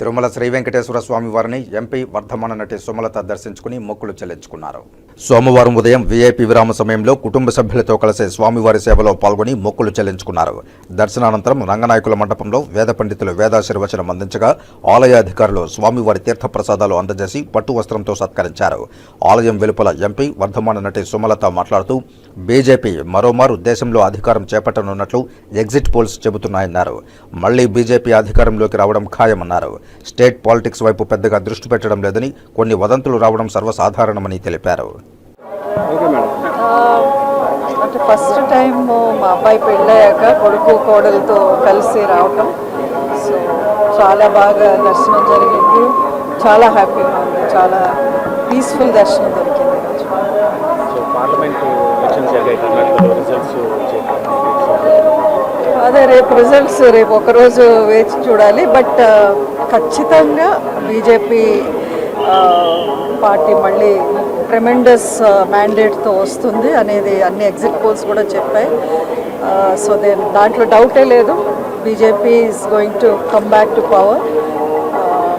తిరుమల శ్రీ వెంకటేశ్వర స్వామి వారిని ఎంపీ వర్ధమాన నటి సుమలత దర్శించుకుని మొక్కులు చెల్లించుకున్నారు. సోమవారం ఉదయం వీఐపీ విరామ సమయంలో కుటుంబ సభ్యులతో కలిసి స్వామివారి సేవలో పాల్గొని మొక్కులు చెల్లించుకున్నారు. దర్శనానంతరం రంగనాయకుల మండపంలో వేద పండితులు వేదాశీర్వచనం అందించగా ఆలయ అధికారులు స్వామివారి తీర్థప్రసాదాలు అందజేసి పట్టు వస్త్రంతో సత్కరించారు. ఆలయం వెలుపల ఎంపీ వర్ధమాన నటి సుమలత మాట్లాడుతూ బీజేపీ మరోమారు దేశంలో అధికారం చేపట్టనున్నట్లు ఎగ్జిట్ పోల్స్ చెబుతున్నాయన్నారు. మళ్ళీ బీజేపీ అధికారంలోకి రావడం ఖాయమన్నారు. స్టేట్ పాలిటిక్స్ వైపు పెద్దగా దృష్టి పెట్టడం లేదని కొన్ని వదంతులు రావడం సర్వసాధారణమని తెలిపారు. అంటే ఫస్ట్ టైం మా అబ్బాయి పెళ్ళయ్యాక కొడుకు కోడలతో కలిసి రావటం. సో చాలా బాగా దర్శనం జరిగింది. చాలా హ్యాపీగా ఉంది. చాలా పీస్ఫుల్ దర్శనం దొరికింది అదే రేపు రిజల్ట్స్ రేపు ఒకరోజు వేచి చూడాలి. బట్ ఖచ్చితంగా బీజేపీ పార్టీ మళ్ళీ ట్రెమెండస్ మ్యాండేట్తో వస్తుంది అనేది అన్ని ఎగ్జిట్ పోల్స్ కూడా చెప్పాయి. సో దెన్ దాంట్లో డౌటే లేదు. BJP is going to come back to power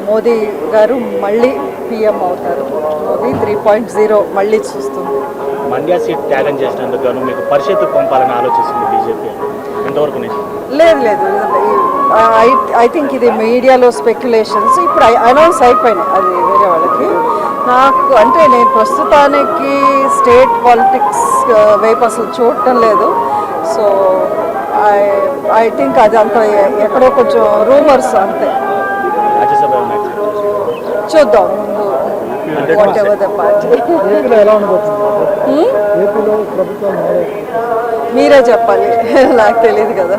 Modi గారు మళ్ళీ పిఎం అవుతారు. మోదీ త్రీ పాయింట్ జీరో మళ్ళీ చూస్తుంది. మండ్యా సీట్ త్యాగం చేసినందుకు గాను మీకు పరిషత్తు పంపాలని ఆలోచిస్తుంది బీజేపీ ఎంతవరకు లేదు లేదు. ఐ ఐ థింక్ ఇది మీడియాలో స్పెక్యులేషన్స్ ఇప్పుడు అనౌన్స్ అయిపోయినాయి. అది వేరే వాళ్ళకి. నాకు అంటే నేను ప్రస్తుతానికి స్టేట్ పాలిటిక్స్ వైపు అసలు చూడటం లేదు. సో ఐ ఐ థింక్ అది అంత ఎక్కడో కొంచెం రూమర్స్ అంతే? చూద్దాం ముందు వాట్ ఎవర్ ద పార్టీ మారే మీరే చెప్పాలి. నాకు తెలియదు కదా.